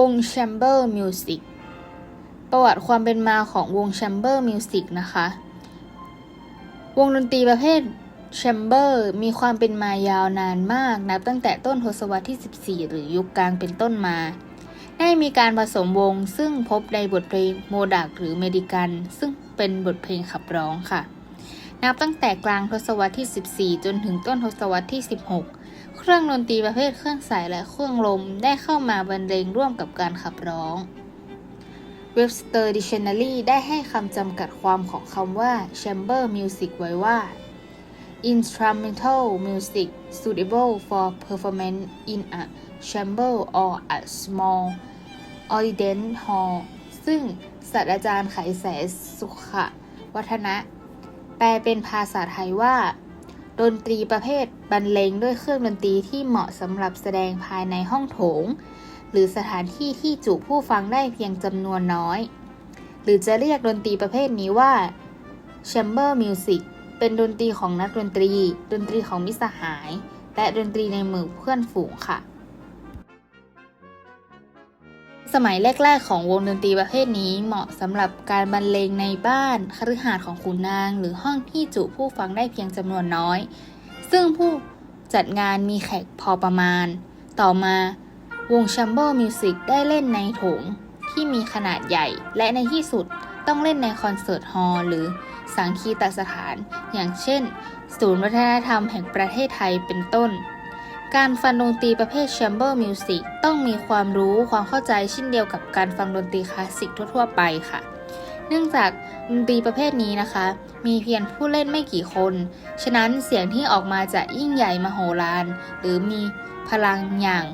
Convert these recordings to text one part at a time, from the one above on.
วง Chamber Music ประวัติความเป็นมาของวง Chamber Music นะคะ วงดนตรีประเภท Chamber มีความเป็นมายาวนานมาก นับตั้งแต่ต้นทศวรรษที่ 14 หรือยุคกลางเป็นต้นมา ได้มีการผสมวงซึ่งพบในบทเพลงโมดักหรือเมดิกัน ซึ่งเป็นบทเพลงขับร้องค่ะ นับตั้งแต่กลางทศวรรษที่ 14 จนถึงต้นทศวรรษที่ 16 เครื่องดนตรีประเภทเครื่องสายและเครื่องลมได้เข้ามาบรรเลงร่วมกับการขับร้อง Webster Dictionary ได้ให้คำจำกัดความของคำว่า chamber music ไว้ว่า instrumental music suitable for performance in a chamber or a small audience hall ซึ่งศาสตราจารย์ไขแสสุขะวัฒนะ แปลเป็นภาษาไทยว่า ดนตรีประเภทบรรเลงด้วยเครื่องดนตรีที่เหมาะสำหรับแสดงภายในห้องโถง หรือสถานที่ที่จุผู้ฟังได้เพียงจำนวนน้อย หรือจะเรียกดนตรีประเภทนี้ว่า chamber music เป็นดนตรีของนักดนตรี ดนตรีของมิสหาย และดนตรีในหมู่เพื่อนฝูงค่ะ สมัยแรก ๆ ของวงดนตรีประเภทนี้เหมาะสำหรับการบรรเลงในบ้านคฤหาสน์ของขุนนาง หรือห้องที่จุผู้ฟังได้เพียงจำนวนน้อย ซึ่งผู้จัดงานมีแขกพอประมาณ ต่อมาวง Chamber Music ได้เล่นในโถงที่มีขนาดใหญ่ และในที่สุดต้องเล่นในคอนเสิร์ตฮอลล์หรือสังคีตสถาน อย่างเช่น ศูนย์วัฒนธรรมแห่งประเทศไทยเป็นต้น การฟังดนตรีประเภทแชมเบอร์มิวสิกต้องมีความรู้ความเข้าใจเช่นเดียวกับการฟังดนตรีคลาสสิกทั่ว ๆ ไปค่ะ เนื่องจากดนตรีประเภทนี้นะคะ มีเพียงผู้เล่นไม่กี่คน ฉะนั้นเสียงที่ออกมาจะยิ่งใหญ่มโหฬารหรือมีพลังอย่าง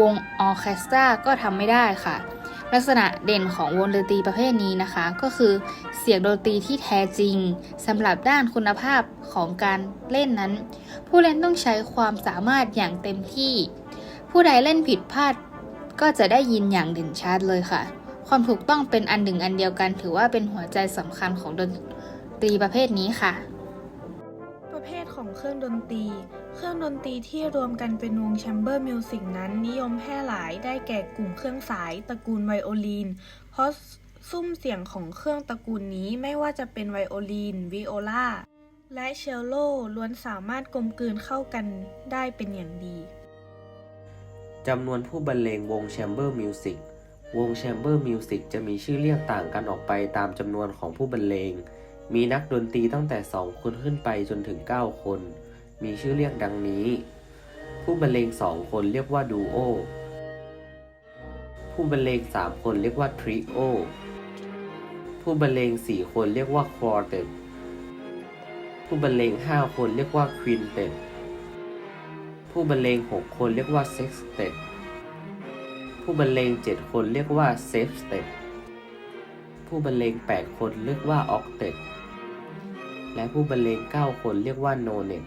วงออเคสตราก็ทำไม่ได้ค่ะ ลักษณะเด่นของวงดนตรีประเภทนี้นะคะ ก็คือเสียงดนตรีที่แท้จริงสำหรับด้านคุณภาพของการเล่นนั้น ผู้เล่นต้องใช้ความสามารถอย่างเต็มที่ ผู้ใดเล่นผิดพลาดก็จะได้ยินอย่างเด่นชัดเลยค่ะ ความถูกต้องเป็นอันหนึ่งอันเดียวกัน ถือว่าเป็นหัวใจสำคัญของดนตรีประเภทนี้ค่ะ ประเภทของเครื่องดนตรี เครื่องดนตรีที่รวมกันเป็นวงแชมเบอร์มิวสิกนั้นนิยมแพร่หลายได้แก่กลุ่มเครื่องสายตระกูลไวโอลิน เพราะซุ้มเสียงของเครื่องตระกูลนี้ไม่ว่าจะเป็นไวโอลิน วิโอลา และเชลโลล้วนสามารถกลมกลืนเข้ากันได้เป็นอย่างดี จำนวนผู้บรรเลงวง Chamber Music วง Chamber Music จะมีชื่อเรียกต่างกันออกไปตามจำนวนของผู้บรรเลง มีนักดนตรีตั้งแต่ 2 คนขึ้นไปจนถึง 9 คน มีชื่อเรียกดังนี้ ผู้บรรเลง 2 คนเรียกว่าดูโอ ผู้บรรเลง 3 คนเรียกว่าทริโอ ผู้บรรเลง 4 คนเรียกว่าควอเต็ผู้บรรเลง 5 คนเรียกว่าควินเต็ผู้บรรเลง 6 คนเรียกว่าเซ็กสเต็ผู้บรรเลง 7 คนเรียกว่าเซฟสเต็ผู้บรรเลง 8 คนเรียกว่าออกเต็ และผู้บรรเลง9คนเรียกว่าโนเน็ต